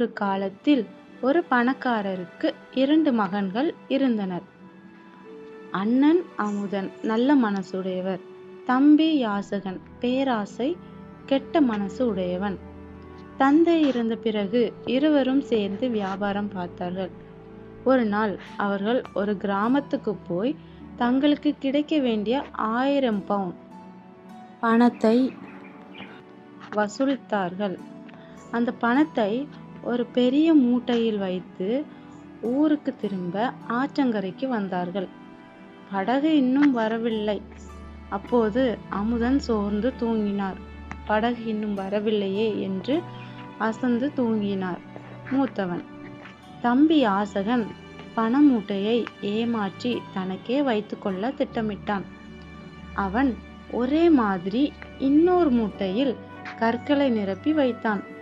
ஒரு காலத்தில் ஒரு பணக்காரருக்கு இரண்டு மகன்கள் இருந்தனர். அண்ணன் அமுதன் நல்ல மனசுடையவர் தம்பி யாசகன் பேராசை கெட்ட மனசு உடையவன். தந்தை இறந்த பிறகு இருவரும் சேர்ந்து வியாபாரம் பார்த்தார்கள். ஒரு நாள் அவர்கள் ஒரு கிராமத்துக்கு போய் தங்களுக்கு கிடைக்க வேண்டிய ஆயிரம் பவுன் பணத்தை வசூலித்தார்கள். அந்த பணத்தை ஒரு பெரிய மூட்டையில் வைத்து ஊருக்கு திரும்ப ஆற்றங்கரைக்கு வந்தார்கள். படகு இன்னும் வரவில்லை. அப்போது அமுதன் சோர்ந்து தூங்கினார். படகு இன்னும் வரவில்லையே என்று அசந்து தூங்கினார் மூத்தவன். தம்பி ஆசகன் பணமூட்டையை ஏமாற்றி தனக்கே வைத்துக்கொள்ள திட்டமிட்டான். அவன் ஒரே மாதிரி இன்னொரு மூட்டையில் கற்களை நிரப்பி வைத்தான்.